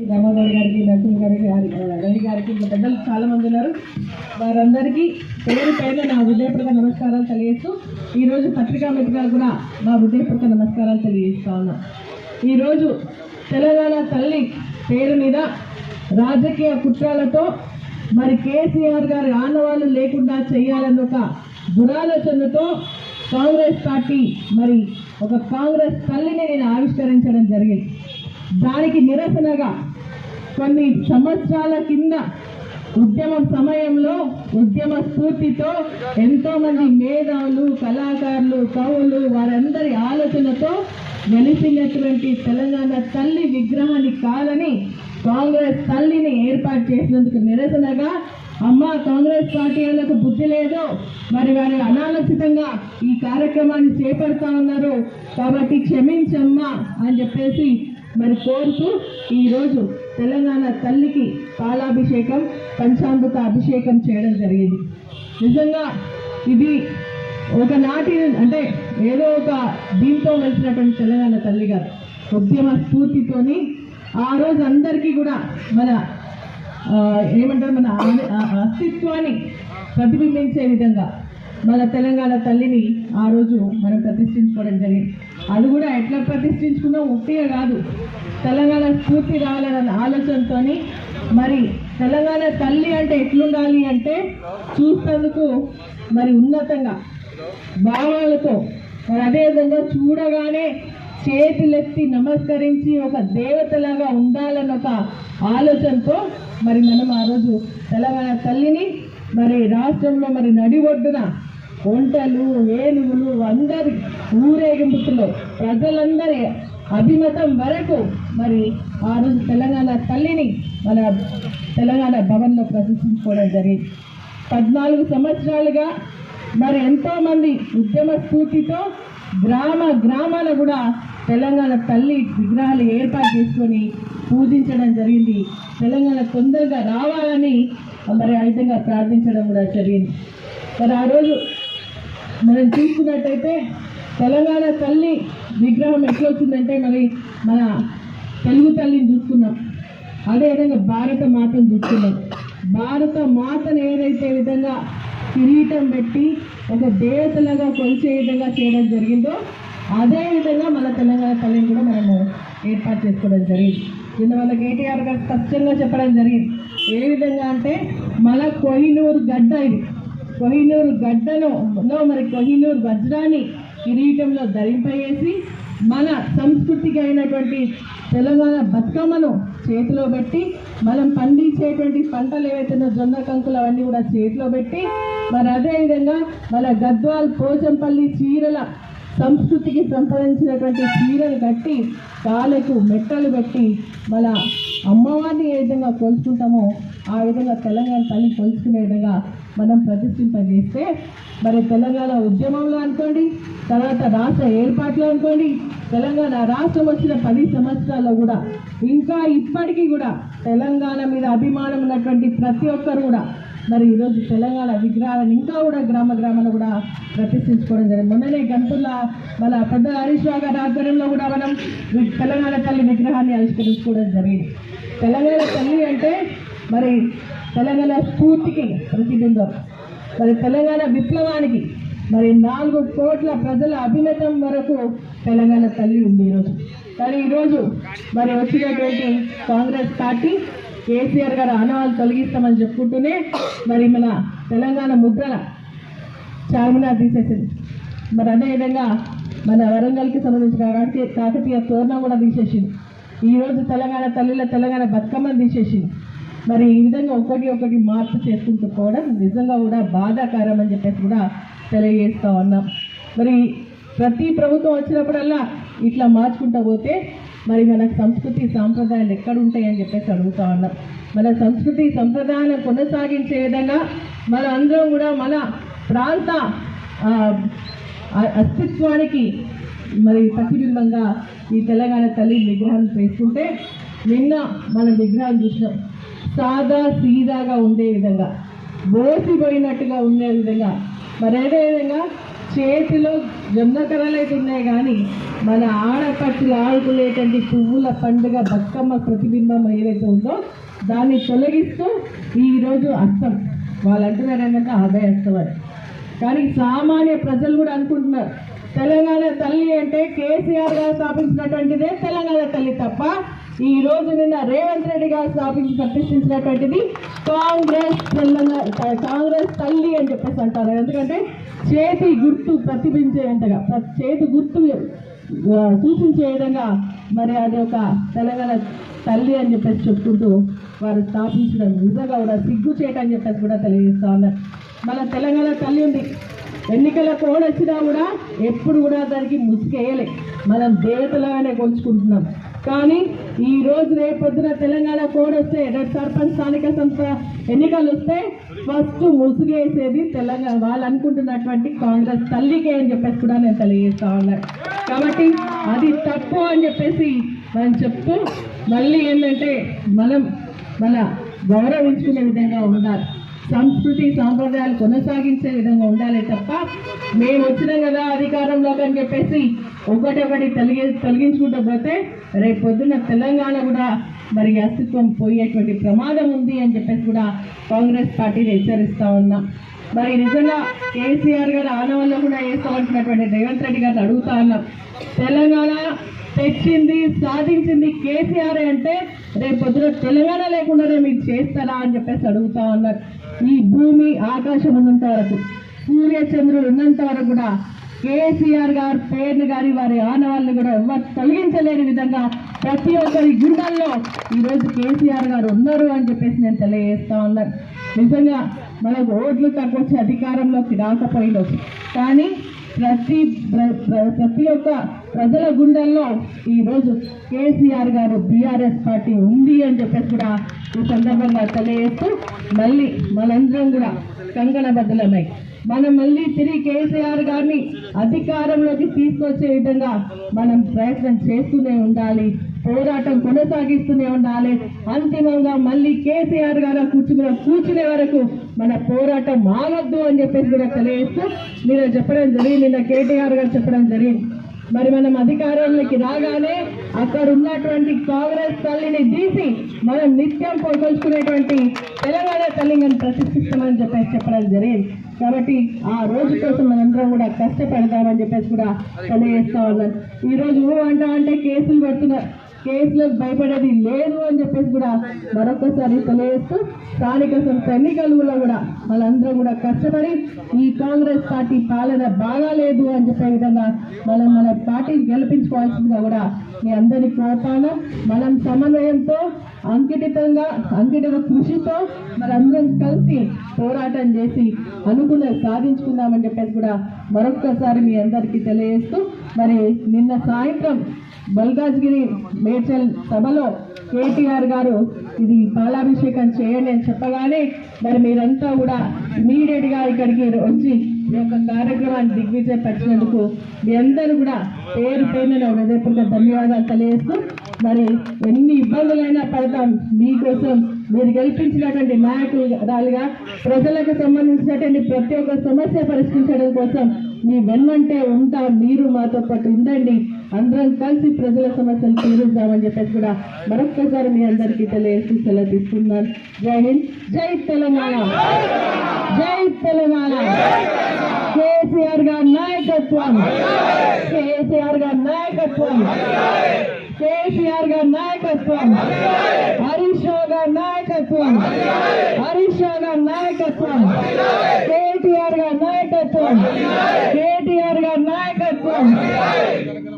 రామారావు గారికి నరసింహ గారికి గారి- రవి గారికి ఇంకా పెద్దలు చాలా మంది ఉన్నారు. వారందరికీ పేరు పేరు నా హృదయపూర్వక నమస్కారాలు తెలియజేస్తూ ఈరోజు పత్రికా మిత్రులు కూడా మా హృదయపూర్వక నమస్కారాలు తెలియజేస్తా ఉన్నా. ఈరోజు తెలంగాణ తల్లి పేరు మీద రాజకీయ కుట్రాలతో మరి కేసీఆర్ గారి ఆనవాళ్ళు లేకుండా చేయాలన్న ఒక దురాలోచనతో కాంగ్రెస్ పార్టీ మరి ఒక కాంగ్రెస్ తల్లిని నేను ఆవిష్కరించడం జరిగింది. దానికి నిరసనగా కొన్ని సంవత్సరాల కింద ఉద్యమం సమయంలో ఉద్యమ స్ఫూర్తితో ఎంతో మంది మేధావులు కళాకారులు కవులు వారందరి ఆలోచనతో వెలిసినటువంటి తెలంగాణ తల్లి విగ్రహాన్ని కాదని కాంగ్రెస్ తల్లిని ఏర్పాటు చేసినందుకు నిరసనగా అమ్మ కాంగ్రెస్ పార్టీ వాళ్ళకు బుద్ధి లేదు మరి వారు అనాలోచితంగా ఈ కార్యక్రమాన్ని చేపడతా ఉన్నారు కాబట్టి క్షమించమ్మా అని చెప్పేసి మరి కోరుతూ ఈరోజు తెలంగాణ తల్లికి పాలాభిషేకం పంచామృత అభిషేకం చేయడం జరిగింది. నిజంగా ఇది ఒకనాటి అంటే ఏదో ఒక దీంతో వెళ్తున్నటువంటి తెలంగాణ తల్లి గారు. ఉద్యమ స్ఫూర్తితోని ఆ రోజు అందరికీ కూడా మన ఏమంటారు మన అస్తిత్వాన్ని ప్రతిబింబించే విధంగా మన తెలంగాణ తల్లిని ఆ రోజు మనం ప్రతిష్ఠించుకోవడం జరిగింది. అది కూడా ఎట్లా ప్రతిష్ఠించుకున్నా? ఒట్టిగా కాదు. తెలంగాణ స్ఫూర్తి రావాలన్న ఆలోచనతో మరి తెలంగాణ తల్లి అంటే ఎట్లుండాలి అంటే చూసేందుకు మరి ఉన్నతంగా భావాలతో మరి అదేవిధంగా చూడగానే చేతులెత్తి నమస్కరించి ఒక దేవతలాగా ఉండాలన్న ఒక ఆలోచనతో మరి మనం ఆ రోజు తెలంగాణ తల్లిని మరి రాష్ట్రంలో మరి నడి ఒడ్డున వంటలు ఏనుగులు అందరి ఊరేగింపులో ప్రజలందరి అభిమతం వరకు మరి ఆ రోజు తెలంగాణ తల్లిని మన తెలంగాణ భవన్లో ప్రదర్శించుకోవడం జరిగింది. పద్నాలుగు సంవత్సరాలుగా మరి ఎంతోమంది ఉద్యమ స్ఫూర్తితో గ్రామ గ్రామాల కూడా తెలంగాణ తల్లి విగ్రహాలు ఏర్పాటు చేసుకొని పూజించడం జరిగింది. తెలంగాణ తొందరగా రావాలని మరి ఆ విధంగా ప్రార్థించడం కూడా జరిగింది. మరి ఆ రోజు మనం చూసుకున్నట్టయితే తెలంగాణ తల్లి విగ్రహం ఎట్లా వచ్చిందంటే మరి మన తెలుగు తల్లిని చూసుకున్నాం. అదేవిధంగా భారత మాతను చూసుకున్నాం. భారత మాతను ఏదైతే విధంగా కిరీటం పెట్టి ఒక దేవతలుగా కొలిచే విధంగా చేయడం జరిగిందో అదే విధంగా మన తెలంగాణ తల్లిని కూడా మనము ఏర్పాటు చేసుకోవడం జరిగింది. దీనివల్ల కేటీఆర్ గారు స్పష్టంగా చెప్పడం జరిగింది. ఏ విధంగా అంటే మన కోహినూరు గడ్డ ఇది. కొహినూరు గడ్డలో మరి కొహినూరు వజ్రాన్ని కిరీటంలో ధరింపేసి మన సంస్కృతికి అయినటువంటి తెలంగాణ బతుకమ్మను చేతిలో పెట్టి మనం పండించేటువంటి పంటలు ఏవైతే జొన్న కంకులు అవన్నీ కూడా చేతిలో పెట్టి మరి అదేవిధంగా మన గద్వాల్ పోచంపల్లి చీరల సంస్కృతికి సంబంధించినటువంటి చీరలు కట్టి కాళ్ళకు మెట్టలు పెట్టి మన అమ్మవారిని ఏ విధంగా కొలుచుకుంటామో ఆ విధంగా తెలంగాణ తల్లి కొలుచుకునే విధంగా మనం ప్రదర్శింపజేస్తే మరి తెలంగాణ ఉద్యమంలో అనుకోండి తర్వాత రాష్ట్ర ఏర్పాట్లో అనుకోండి తెలంగాణ రాష్ట్రం వచ్చిన పది సంవత్సరాల్లో కూడా ఇంకా ఇప్పటికీ కూడా తెలంగాణ మీద అభిమానం ఉన్నటువంటి ప్రతి ఒక్కరు కూడా మరి ఈరోజు తెలంగాణ విగ్రహాలను ఇంకా కూడా గ్రామ గ్రామాలు కూడా ప్రతిష్ఠించుకోవడం జరిగింది. మొన్ననే గంతుల మన పెద్ద హరీష్ రావు గారి ఆధ్వర్యంలో కూడా మనం తెలంగాణ తల్లి విగ్రహాన్ని ఆవిష్కరించుకోవడం జరిగింది. తెలంగాణ తల్లి అంటే మరి తెలంగాణ స్ఫూర్తికి ప్రతిబింబం. మరి తెలంగాణ విప్లవానికి మరి నాలుగు కోట్ల ప్రజల అభిమతం వరకు తెలంగాణ తల్లి ఉంది ఈరోజు కానీ ఈరోజు మరి వచ్చినటువంటి కాంగ్రెస్ పార్టీ కేసీఆర్ గారు ఆనవాళ్ళు తొలగిస్తామని చెప్పుకుంటూనే మరి మన తెలంగాణ ముద్రల చార్మినార్ తీసేసింది. మరి అదేవిధంగా మన వరంగల్కి సంబంధించిన కాకతీయ కాకతీయ తోరణం కూడా తీసేసింది. ఈరోజు తెలంగాణ తల్లిలో తెలంగాణ బతుకమ్మని తీసేసింది. మరి ఈ విధంగా ఒకటి ఒకటి మార్పు చేసుకుంటూ పోవడం నిజంగా కూడా బాధాకరం అని చెప్పేసి కూడా తెలియజేస్తూ ఉన్నాం. మరి ప్రతి ప్రభుత్వం వచ్చినప్పుడల్లా ఇట్లా మార్చుకుంటూ పోతే మరి మన సంస్కృతి సాంప్రదాయాలు ఎక్కడ ఉంటాయని చెప్పేసి అడుగుతా ఉన్నాం. మన సంస్కృతి సంప్రదాయాలను కొనసాగించే విధంగా మన అందరం కూడా మన ప్రాంత అస్తిత్వానికి మరి ప్రతిబింబంగా ఈ తెలంగాణ తల్లి విగ్రహాన్ని చేసుకుంటే నిన్న మన విగ్రహం చూసినాం. సాదా సీదాగా ఉండే విధంగా బోసిపోయినట్టుగా ఉండే విధంగా. మరి అదే విధంగా చేతిలో జొన్నకర్రలు అయితే ఉన్నాయి కానీ మన ఆడపడుచులు ఆడుకునేటువంటి పువ్వుల పండుగ బతుకమ్మ ప్రతిబింబం ఏదైతే ఉందో దాన్ని తొలగిస్తూ ఈరోజు అస్తం వాళ్ళు అంటున్నారు ఏంటంటే ఆదాయ అస్తం అని. కానీ సామాన్య ప్రజలు కూడా అనుకుంటున్నారు తెలంగాణ తల్లి అంటే కేసీఆర్ గారు స్థాపించినటువంటిదే తెలంగాణ తల్లి తప్ప ఈ రోజు నిన్న రేవంత్ రెడ్డి గారు స్థాపించి ప్రతిష్ఠించినటువంటిది కాంగ్రెస్ తెలంగాణ కాంగ్రెస్ తల్లి అని చెప్పేసి అంటారు. ఎందుకంటే చేతి గుర్తు ప్రతిబింబించేంతగా ప్ర- చేతి గుర్తు సూచించే విధంగా మరి అది ఒక తెలంగాణ తల్లి అని చెప్పేసి చెప్పుకుంటూ వారు స్థాపించడం నిజంగా కూడా సిగ్గుచేట అని చెప్పేసి కూడా తెలియజేస్తా ఉన్నారు. మన తెలంగాణ తల్లి ఉంది. ఎన్నికల కోడ్ వచ్చినా కూడా ఎప్పుడు కూడా దానికి ముసుకేయలే మనం దేవతలాగానే కొలుచుకుంటున్నాం. కానీ ఈ రోజు రేపు పొద్దున తెలంగాణ కోడ్ వస్తే సర్పంచ్ స్థానిక సంస్థ ఎన్నికలు వస్తే ఫస్ట్ ముసుగేసేది తెలంగాణ వాళ్ళు అనుకుంటున్నటువంటి కాంగ్రెస్ తల్లికే అని చెప్పేసి కూడా నేను తెలియజేస్తా ఉన్నాను కాబట్టి అది తప్పు అని చెప్పేసి మనం చెప్తూ మళ్ళీ ఏంటంటే మనం మన గౌరవించుకునే విధంగా ఉండాలి. సంస్కృతి సాంప్రదాయాలు కొనసాగించే విధంగా ఉండాలి తప్ప మేము వచ్చినాం కదా అధికారంలోకి అని చెప్పేసి ఒకటొకటి తొలగి తొలగించుకుంటూ పోతే రేపు పొద్దున్న తెలంగాణ కూడా మరి అస్తిత్వం పోయేటువంటి ప్రమాదం ఉంది అని చెప్పేసి కూడా కాంగ్రెస్ పార్టీని హెచ్చరిస్తూ ఉన్నాం. మరి నిజంగా కేసీఆర్ గారు ఆనవల్లో కూడా వేసుకోవాల్సినటువంటి రేవంత్ రెడ్డి గారిని అడుగుతా ఉన్నాం. తెలంగాణ తెచ్చింది సాధించింది కేసీఆర్ అంటే రేపు పొద్దున తెలంగాణ లేకుండానే మీరు చేస్తారా అని చెప్పేసి అడుగుతా ఉన్నారు. ఈ భూమి ఆకాశం ఉన్నంత వరకు సూర్యచంద్రుడు ఉన్నంత వరకు కూడా కేసీఆర్ గారు పేర్లు కానీ వారి ఆనవాళ్ళని కూడా ఎవరు తొలగించలేని విధంగా ప్రతి ఒక్కరి గుండెల్లో ఈరోజు కేసీఆర్ గారు ఉన్నారు అని చెప్పేసి నేను తెలియజేస్తా ఉన్నాను. నిజంగా మనకు ఓట్లు తగ్గొచ్చి అధికారంలోకి రాకపోయినచ్చు కానీ ప్రతి ప్ర- ప్ర- ప్రతి ఒక్క ప్రజల గుండెల్లో ఈరోజు కేసీఆర్ గారు బీఆర్ఎస్ పార్టీ ఉంది అని చెప్పేసి కూడా ఈ సందర్భంగా తెలియజేస్తూ మళ్ళీ మనందరం కూడా కంకణబద్ధులమై మనం మళ్ళీ తిరిగి కేసీఆర్ గారిని అధికారంలోకి తీసుకొచ్చే విధంగా మనం ప్రయత్నం చేస్తూనే ఉండాలి. పోరాటం కొనసాగిస్తూనే ఉండాలి. అంతిమంగా మళ్ళీ కేసీఆర్ గారు కూర్చుని కూర్చునే వరకు మన పోరాటం ఆగొద్దు అని చెప్పేసి కూడా తెలియజేస్తూ మీరు చెప్పడం జరిగింది. నిన్న కేటీఆర్ గారు చెప్పడం జరిగింది. మరి మనం అధికారంలోకి రాగానే అక్కడ ఉన్నటువంటి కాంగ్రెస్ తల్లిని తీసి మనం నిత్యం పోగొల్చుకునేటువంటి తెలంగాణ తల్లిని ప్రతిష్ఠిస్తామని చెప్పేసి చెప్పడం జరిగింది. కాబట్టి ఆ రోజు కోసం మనందరం కూడా కష్టపడదామని చెప్పేసి కూడా తెలియజేస్తా ఉన్నాను ఈ రోజు అంటా అంటే కేసులు పెడుతున్నారు కేసులకు భయపడేది లేదు అని చెప్పేసి కూడా మరొకసారి తెలియజేస్తూ స్థానిక సంస్థ ఎన్నికలలో కూడా వాళ్ళందరం కూడా కష్టపడి ఈ కాంగ్రెస్ పార్టీ పాలన బాగాలేదు అని చెప్పే విధంగా మనం మన పార్టీని గెలిపించుకోవాల్సిందిగా కూడా మీ అందరి కోపాన మనం సమన్వయంతో అంకిటితంగా అంకిత కృషితో మనందరం కలిసి పోరాటం చేసి అనుకున్న సాధించుకుందామని చెప్పేసి కూడా మరొక్కసారి మీ అందరికీ తెలియజేస్తూ మరి నిన్న సాయంత్రం బల్గాజ్గిరి మేడ్చల్ సభలో కేటీఆర్ గారు ఇది పాలాభిషేకం చేయండి అని చెప్పగానే మరి మీరంతా కూడా ఇమీడియట్గా ఇక్కడికి వచ్చి ఈ యొక్క కార్యక్రమాన్ని దిగ్విజయపరిచినందుకు మీ అందరూ కూడా పేరు పేరున హృదయపూర్వక ధన్యవాదాలు తెలియజేస్తూ మరి ఎన్ని ఇబ్బందులైనా పడతాం మీకోసం మీరు గెలిపించినటువంటి నాయకులుగా ప్రజలకు సంబంధించినటువంటి ప్రతి ఒక్క సమస్య పరిష్కరించడం కోసం మీ వెన్నంటే ఉంటా. మీరు మాతో పాటు ఉండండి. అందరం కలిసి ప్రజల సమస్యలు తీరుద్దామని చెప్పేసి కూడా మరొక్కసారి మీ అందరికీ తెలియజేసి సెలవు తీసుకున్నాను జై హింద్ జై తెలంగాణ. జై తెలంగాణ. కేసీఆర్ గారి నాయకత్వం. కేసీఆర్ గారి నాయకత్వం. కేసీఆర్ గారి నాయకత్వం. హరీష్ రావు గారి నాయకత్వం. హరీష్ రావు గారి నాయకత్వం. కేటీఆర్ గారి నాయకత్వం.